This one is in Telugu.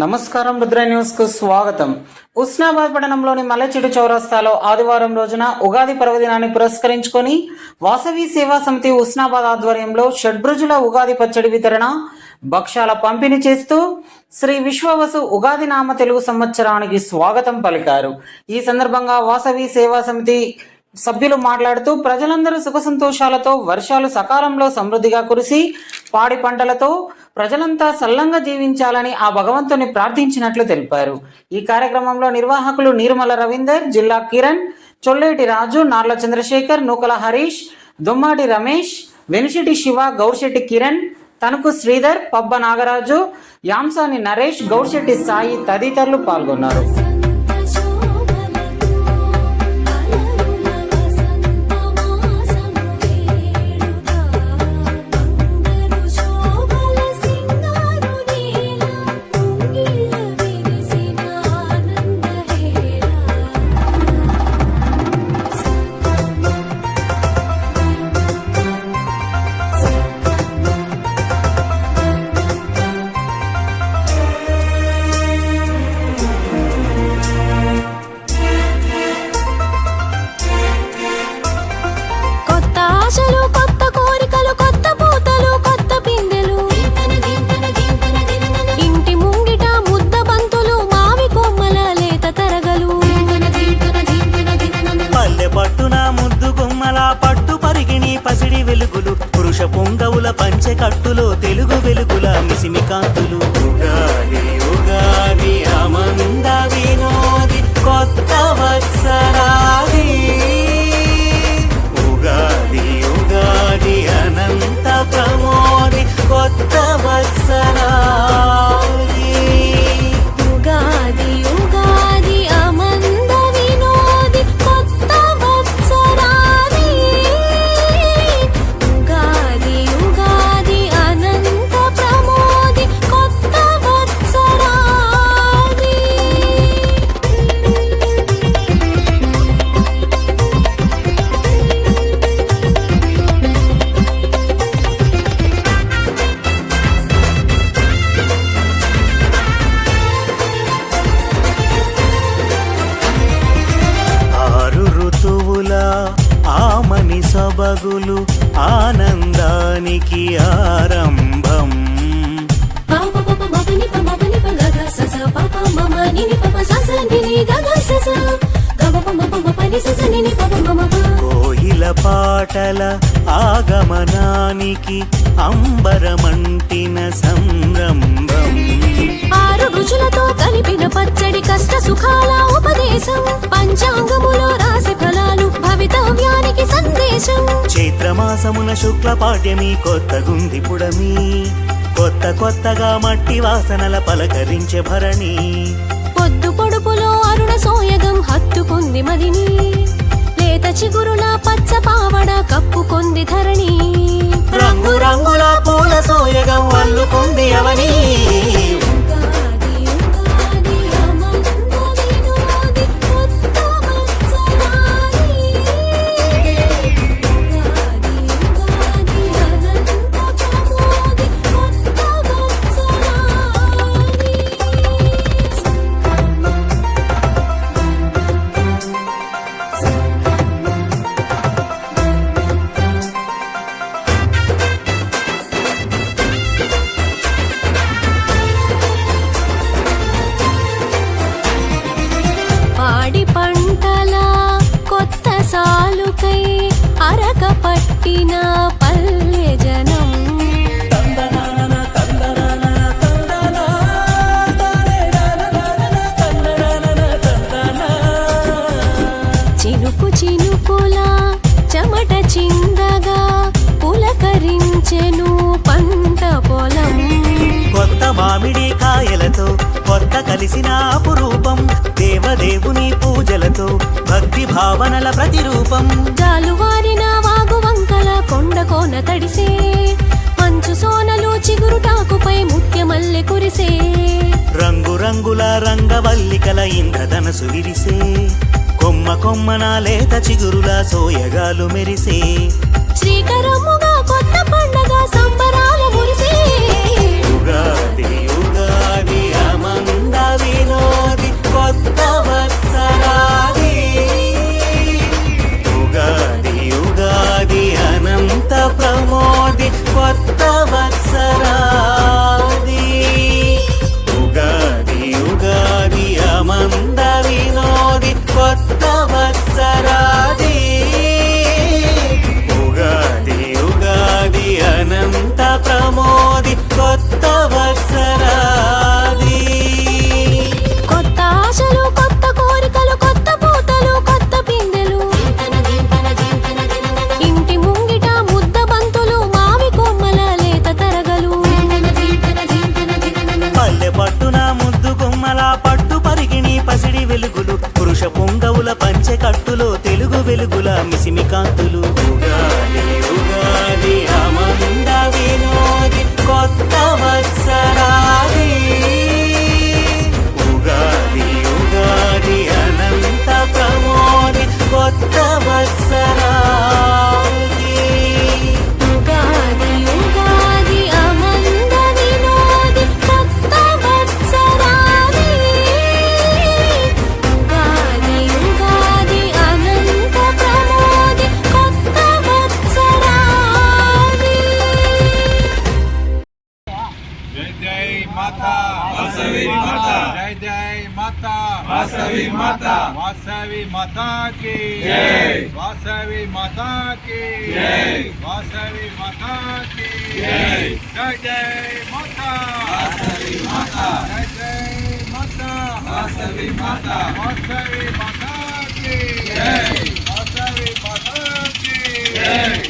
నమస్కారం రుద్ర న్యూస్కు స్వాగతం. ఉస్నాబాద్ పట్టణంలోని మల్లచెడు చౌరస్తాలో ఆదివారం రోజున ఉగాది పర్వదినాన్ని పురస్కరించుకొని వాసవి సేవా సమితి ఉస్నాబాద్ ఆధ్వర్యంలో షడ్బ్రుజుల ఉగాది పచ్చడి వితరణ భక్ష్యాల పంపిణీ చేస్తూ శ్రీ విశ్వవసు ఉగాది నామ తెలుగు సంవత్సరానికి స్వాగతం పలికారు. ఈ సందర్భంగా వాసవి సేవా సమితి సభ్యులు మాట్లాడుతూ ప్రజలందరూ సుఖ సంతోషాలతో వర్షాలు సకాలంలో సమృద్ధిగా కురిసి పాడి పంటలతో ప్రజలంతా సల్లంగా జీవించాలని ఆ భగవంతుని ప్రార్థించినట్లు తెలిపారు. ఈ కార్యక్రమంలో నిర్వాహకులు నిర్మల రవీందర్ జిల్లా కిరణ్ చొల్లేటి రాజు నార్ల చంద్రశేఖర్ నూకల హరీష్ దుమ్మాటి రమేష్ వెనిశెట్టి శివ గౌర్శెట్టి కిరణ్ తణుకు శ్రీధర్ పబ్బ నాగరాజు యాంసాని నరేష్ గౌర్శెట్టి సాయి తదితరులు పాల్గొన్నారు. పురుష పంచె కట్టులో తెలుగు వెలుగుల మిసిమి కాంతులు. పప ఆనందానికి ఆరంభం. కోయిల పాటల ఆగమనానికి అంబరమంటిన సంరంభం. ఆరు రుచులతో కలిపిన పచ్చడి కష్ట సుఖాల ఉపదేశం. పంచాంగములో చైత్రమాసమున శుక్ల పాడ్యమి కొత్త గుంది పుడమి. కొత్త కొత్తగా మట్టి వాసనల పలకరించే భరణి. పొద్దు పొడుపులో అరుణ సోయగం హత్తుకుంది మదిని. లేత చిగురుల పచ్చ పావడ కప్పుకొంది ధరణి. రంగు రంగుల పూల సోయగం పట్టిన పల్లె జనం. చినుకు చినుకుల చెమట చిందగా పులకరించెను పంట పొలం. కొత్త మామిడి కాయలతో కొత్త కలిసిన అపురూపం దేవదేవుని పూజలతో భక్తి భావనల ప్రతిరూపం. జాలువారిన కొండకోన తడిసే మంచు సోనలు చిగురుటాకుపై ముత్యమల్లె కురిసే. రంగురంగుల రంగవల్లికల ఇంద్రధనసు విరిసే కొమ్మ కొమ్మన లేత చిగురుల సోయగాలు మెరిసే. శ్రీకరముగా కొత్త పండగ సంబరాల మురిసే. ఆమంద వినోది వెలుగులు. పురుష పొంగవుల పంచె కట్టులో తెలుగు వెలుగుల మిసిమి కాంతులు. జై జై మాతా వాసవి మాత జై జై మాతా వాసవి మాత వాసవి మాతాకి జై వాసవి మాతాకి జై వాసవి మాతాకి జై జై జై మాతా వాసవి మాత జై జై మాతా వాసవి మాత వాసవి మాతాకి జై వాసవి మాతాకి జై